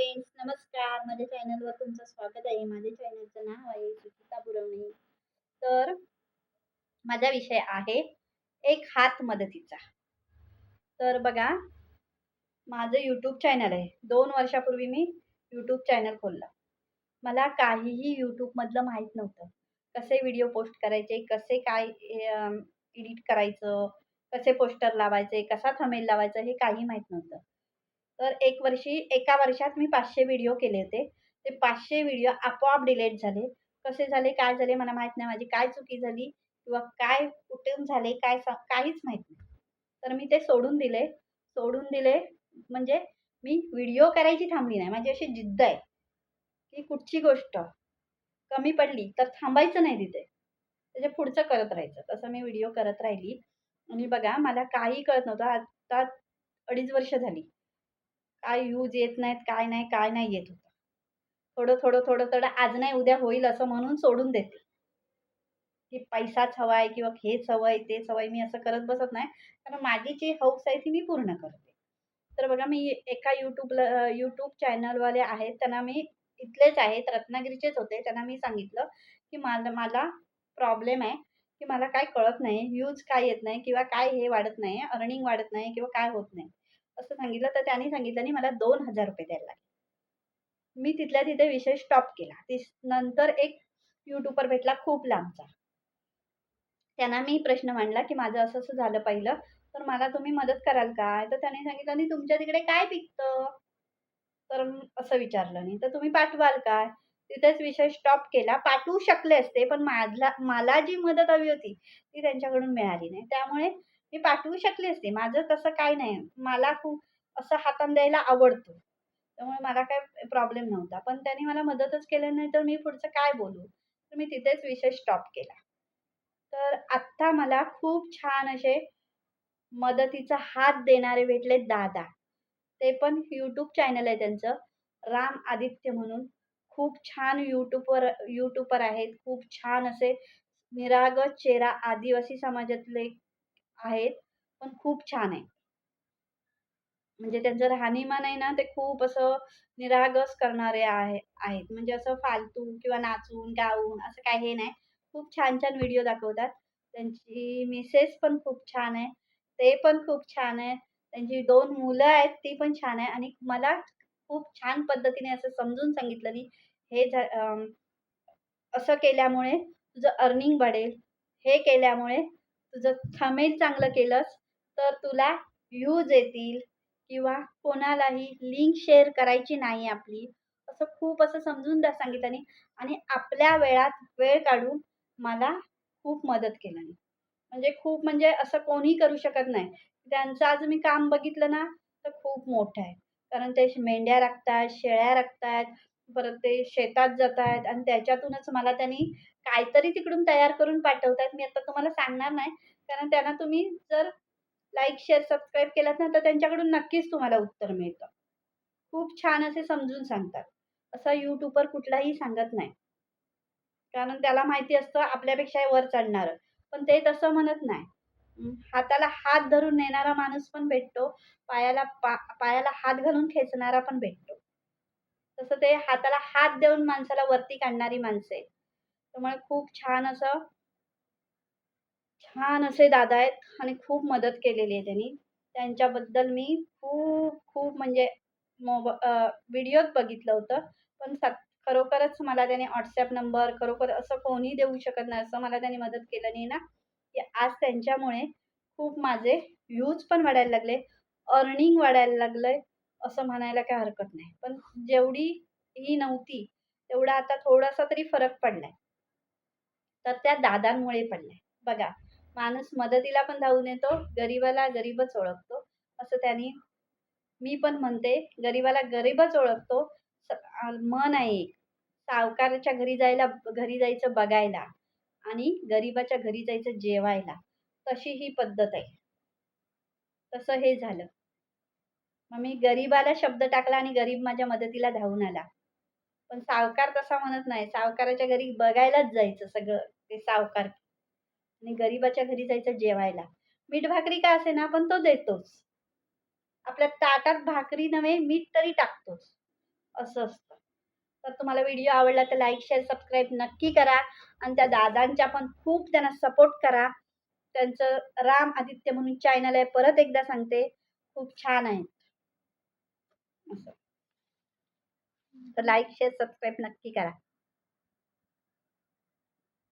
Friends नमस्कार. माझ्या चॅनलवर तुमचं स्वागत आहे. माझ्या चॅनलचं नाव आहे सुचिता बुरवणे. तर माझा विषय आहे एक हात मदतीचा. तर बघा माझं यूट्यूब चॅनल आहे. दोन वर्षापूर्वी मी यूट्यूब चॅनल खोललं. मला काहीही यूट्यूबमधलं माहीत नव्हतं. कसे व्हिडिओ पोस्ट करायचे कसे काय एडिट करायचं कसे पोस्टर लावायचे कसा थमेल लावायचं हे काही माहीत नव्हतं. तर एक वर्षी एका वर्षात मी पाचशे व्हिडिओ केले होते. ते पाचशे व्हिडिओ आपोआप डिलीट झाले. कसे झाले काय झाले मला माहीत नाही. माझी काय चुकी झाली किंवा काय कुठून झाले काय सा काहीच माहीत नाही. तर मी ते सोडून दिले. सोडून दिले म्हणजे मी व्हिडिओ करायची थांबली नाही. माझी अशी जिद्द आहे की कुठची गोष्ट कमी पडली तर थांबायचं नाही तिथे. त्याच्या पुढचं करत राहायचं. तसं मी व्हिडिओ करत राहिली. आणि बघा मला काही कळत नव्हतं. आता अडीच वर्ष झाली. काय यूज येत नाहीत काय नाही काय नाही येत होतं. थोडं थोडं थोडं थोडं आज नाही उद्या होईल असं म्हणून सोडून देते. की पैसाच हवा आहे किंवा हेच हवं आहे तेच हवं आहे मी असं करत बसत नाही. कारण माझी जी हौस आहे ती मी पूर्ण करते. तर बघा मी एका यूट्यूबला यूट्यूब चॅनलवाले आहेत त्यांना मी इथलेच आहेत रत्नागिरीचेच होते. त्यांना मी सांगितलं की मला मला प्रॉब्लेम आहे की मला काय कळत नाही यूज काय येत नाही किंवा काय हे वाढत नाही अर्निंग वाढत नाही किंवा काय होत नाही. असं सांगितलं तर त्यांनी सांगितलं आणि मला दोन हजार रुपये द्यायला लागले. मी तिथल्या तिथे विषय स्टॉप केला. ती नंतर एक युट्यूबर भेटला खूप लांबचा. त्यांना मी प्रश्न मांडला की माझं असं असं झालं पहिलं तर मला तुम्ही मदत कराल काय तर त्याने सांगितलं आणि तुमच्या तिकडे काय पिकतं? तर असं विचारलं नाही तर तुम्ही पाठवाल काय तिथेच विषय स्टॉप केला. पाठवू शकले असते पण माझला मला जी मदत हवी होती ती त्यांच्याकडून मिळाली नाही. त्यामुळे मी पाठवू शकले असते. माझं तसं काय नाही. मला खूप असं हातान द्यायला आवडतो. त्यामुळे मला काय प्रॉब्लेम नव्हता. पण त्याने मला मदतच केलं नाही तर मी पुढचं काय बोलू? तर मी तिथेच विषय स्टॉप केला. तर आत्ता मला खूप छान असे मदतीचा हात देणारे भेटले दादा. ते पण यूट्यूब चॅनल आहे त्यांचं. राम आदित्य म्हणून. खूप छान यूट्यूबवर यूट्यूबर आहेत. खूप छान असे निरागत चेहरा आदिवासी समाजातले आहेत पण खूप छान आहे. म्हणजे त्यांचं राहणीमान आहे ना ते खूप असं निरागस करणारे आहे आहेत. म्हणजे असं फालतू किंवा नाचून गाऊन असं काही हे नाही. खूप छान छान व्हिडिओ दाखवतात. त्यांची मिसेस पण खूप छान आहे. ते पण खूप छान आहे. त्यांची दोन मुलं आहेत ती पण छान आहे. आणि मला खूप छान पद्धतीने असं समजून सांगितलं की हे असं केल्यामुळे तुझं अर्निंग वाढेल. हे केल्यामुळे तुझं थमेल चांगलं केलंस तर तुला व्ह्यूज येतील किंवा कोणालाही लिंक शेअर करायची नाही आपली. असं खूप असं समजून द्या सांगितल्याने आणि आपल्या वेळात वेळ काढून मला खूप मदत केल्याने. म्हणजे खूप म्हणजे असं कोणी करू शकत नाही. त्यांचं आज मी काम बघितलं ना तर खूप मोठं आहे. कारण ते मेंढ्या राखतात शेळ्या राखतात परत ते शेतात जात आहेत आणि त्याच्यातूनच मला त्यांनी काहीतरी तिकडून तयार करून पाठवतात मी आता तुम्हाला सांगणार नाही. कारण त्यांना तुम्ही जर लाईक शेअर सबस्क्राईब केलात ना तर त्यांच्याकडून नक्कीच तुम्हाला उत्तर मिळतं. खूप छान असे समजून सांगतात. असं यूट्यूबर कुठलाही सांगत नाही. कारण त्याला माहिती असतं आपल्यापेक्षा वर चढणारं. पण ते तसं म्हणत नाही. हाताला हात धरून नेणारा माणूस पण भेटतो. पायाला पा पायाला हात घालून खेचणारा पण भेटतो. तसं ते हाताला हात देऊन माणसाला वरती काढणारी माणसं आहेत. त्यामुळे खूप छान असं छान असे दादा आहेत आणि खूप मदत केलेली आहे त्यांनी. त्यांच्याबद्दल मी खूप खूप म्हणजे मोब व्हिडिओत बघितलं होतं. पण सत खरोखरच मला त्याने व्हॉट्सॲप नंबर खरोखर असं कोणी देऊ शकत नाही असं मला त्यांनी मदत केलं नाही ना की आज त्यांच्यामुळे खूप माझे व्ह्यूज पण वाढायला लागले अर्निंग वाढायला लागलं आहे असं म्हणायला काही हरकत नाही. पण जेवढी ही नव्हती तेवढा आता थोडासा तरी फरक पडलाय. तर त्या दादांमुळे पडलाय. बघा माणूस मदतीला पण धावून येतो गरीबाला गरीबच ओळखतो असं त्यांनी मी पण म्हणते गरीबाला गरीबच ओळखतो मन आहे सावकाराच्या घरी जायला घरी जायचं बघायला आणि गरीबाच्या घरी जायचं जेवायला तशी ही पद्धत आहे. तसं हे झालं. मग मी गरीबाला शब्द टाकला आणि गरीब माझ्या मदतीला धावून आला. पण सावकार तसा म्हणत नाही. सावकाराच्या घरी बघायलाच जायचं सगळं ते सावकार. आणि गरीबाच्या घरी जायचं जेवायला. मीठ भाकरी का असे ना पण तो देतोच. आपल्या ताटात भाकरी नव्हे मीठ तरी टाकतोच. असं असतं. तर तुम्हाला व्हिडिओ आवडला तर लाईक शेअर सबस्क्राईब नक्की करा. आणि त्या दादांच्या पण खूप त्यांना सपोर्ट करा. त्यांचं राम आदित्य म्हणून चॅनल आहे. परत एकदा सांगते. खूप छान आहे असं. तर लाईक शेअर सबस्क्राईब नक्की करा.